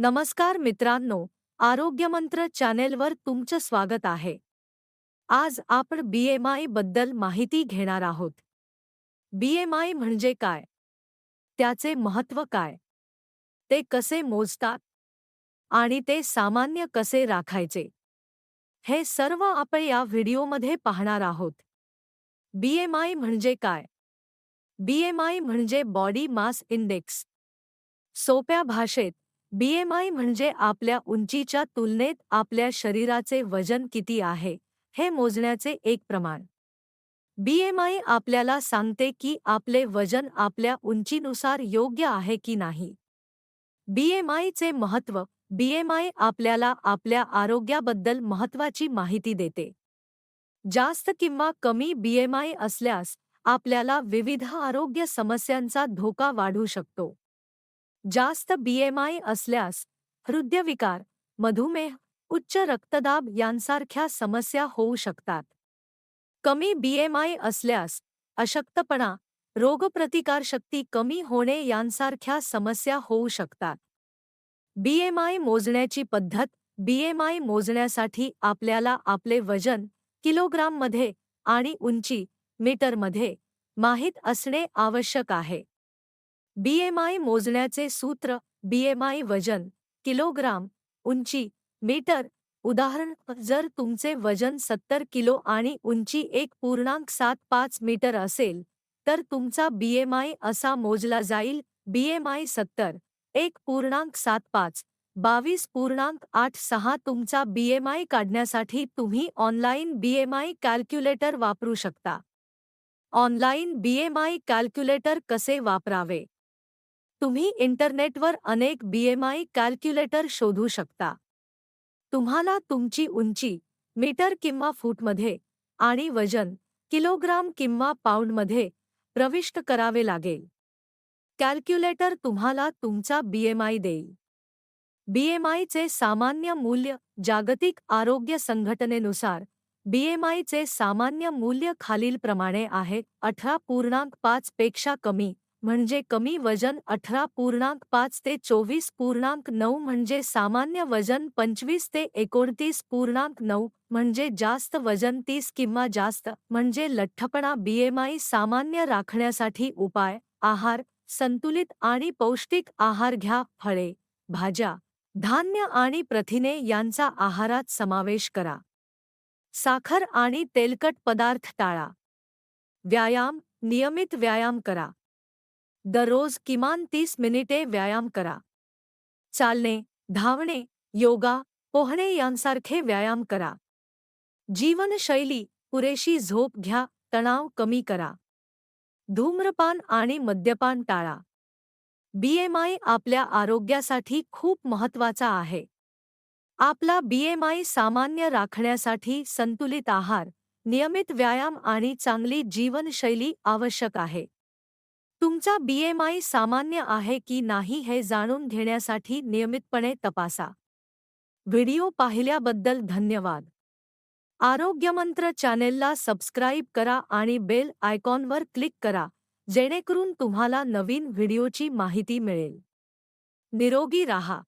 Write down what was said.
नमस्कार मित्रांनो आरोग्यमंत्र चॅनेलवर तुमचं स्वागत आहे. आज आपण बीएमआयबद्दल माहिती घेणार आहोत. बीएमआय म्हणजे काय? त्याचे महत्त्व काय? ते कसे मोजतात? आणि ते सामान्य कसे राखायचे? हे सर्व आपण या व्हिडिओमध्ये पाहणार आहोत. बीएमआय म्हणजे काय? बीएमआय म्हणजे बॉडी मास इंडेक्स. सोप्या भाषेत बीएमआय म्हणजे आपल्या उंचीच्या तुलनेत आपल्या शरीराचे वजन किती आहे हे मोजण्याचे एक प्रमाण. बीएमआय आपल्याला सांगते की आपले वजन आपल्या उंचीनुसार योग्य आहे की नाही. बीएमआयचे महत्त्व बीएमआय आपल्याला आपल्या आरोग्याबद्दल महत्त्वाची माहिती देते. जास्त किंवा कमी बीएमआय असल्यास आपल्याला विविध आरोग्य समस्यांचा धोका वाढू शकतो. जास्त बीएमआय असल्यास हृदयविकार मधुमेह उच्च रक्तदाब यांसारख्या समस्या होऊ शकतात. कमी बीएमआय असल्यास अशक्तपणा रोगप्रतिकारशक्ती कमी होणे यांसारख्या समस्या होऊ शकतात. बीएमआय मोजण्याची पद्धत बीएमआय मोजण्यासाठी आपल्याला आपले वजन किलोग्राममध्ये आणि उंची मीटरमध्ये माहीत असणे आवश्यक आहे. बीएमआय मोजण्याचे सूत्र बीएमआय वजन किलोग्राम उंची मीटर. उदाहरण जर तुमचे वजन सत्तर किलो आणि उंची एक पूर्णांक सात पाच मीटर असेल तर तुमचा बीएमआय असा मोजला जाईल बीएमआय सत्तर एक पूर्णांक सात पाच बावीस पूर्णांक आठ सहा तुमचा बीएमआय काढण्यासाठी तुम्ही ऑनलाईन बीएमआय कॅल्क्युलेटर वापरू शकता. ऑनलाईन बीएमआय कॅल्क्युलेटर कसे वापरावे? तुम्ही इंटरनेटवर अनेक बीएमआय कॅल्क्युलेटर शोधू शकता. तुम्हाला तुमची उंची मीटर किंवा फूटमध्ये आणि वजन किलोग्राम किंवा पाऊंडमध्ये प्रविष्ट करावे लागेल. कॅल्क्युलेटर तुम्हाला तुमचा बीएमआय देईल. बीएमआयचे सामान्य मूल्य जागतिक आरोग्य संघटनेनुसार बीएमआयचे सामान्य मूल्य खालीलप्रमाणे आहे अठरा पूर्णांक पाच पेक्षा कमी. म्हणजे कमी वजन अठरा पूर्णांक पाच ते चोवीस पूर्णांक नऊ म्हणजे सामान्य वजन पंचवीस ते एकोणतीस पूर्णांक नऊ म्हणजे जास्त वजन तीस किंवा जास्त म्हणजे लठ्ठपणा बीएमआय सामान्य राखण्यासाठी उपाय आहार संतुलित आणि पौष्टिक आहार घ्या फळे भाज्या धान्य आणि प्रथिने यांचा आहारात समावेश करा. साखर आणि तेलकट पदार्थ टाळा. व्यायाम नियमित व्यायाम करा. दररोज किमान तीस मिनिटे व्यायाम करा. चालणे धावणे योगा पोहणे यांसारखे व्यायाम करा. जीवनशैली पुरेशी झोप घ्या तणाव कमी करा. धूम्रपान आणि मद्यपान टाळा. बीएमआय आपल्या आरोग्यासाठी खूप महत्त्वाचा आहे. आपला बीएमआय सामान्य राखण्यासाठी संतुलित आहार नियमित व्यायाम आणि चांगली जीवनशैली आवश्यक आहे. तुमचा बीएमआय सामान्य आहे की नाही हे जाणून घेण्यासाठी नियमितपणे तपासा. व्हिडिओ पाहिल्याबद्दल धन्यवाद. आरोग्यमंत्र चॅनेलला सबस्क्राईब करा आणि बेल आयकॉनवर क्लिक करा जेणेकरून तुम्हाला नवीन व्हिडिओची माहिती मिळेल. निरोगी राहा.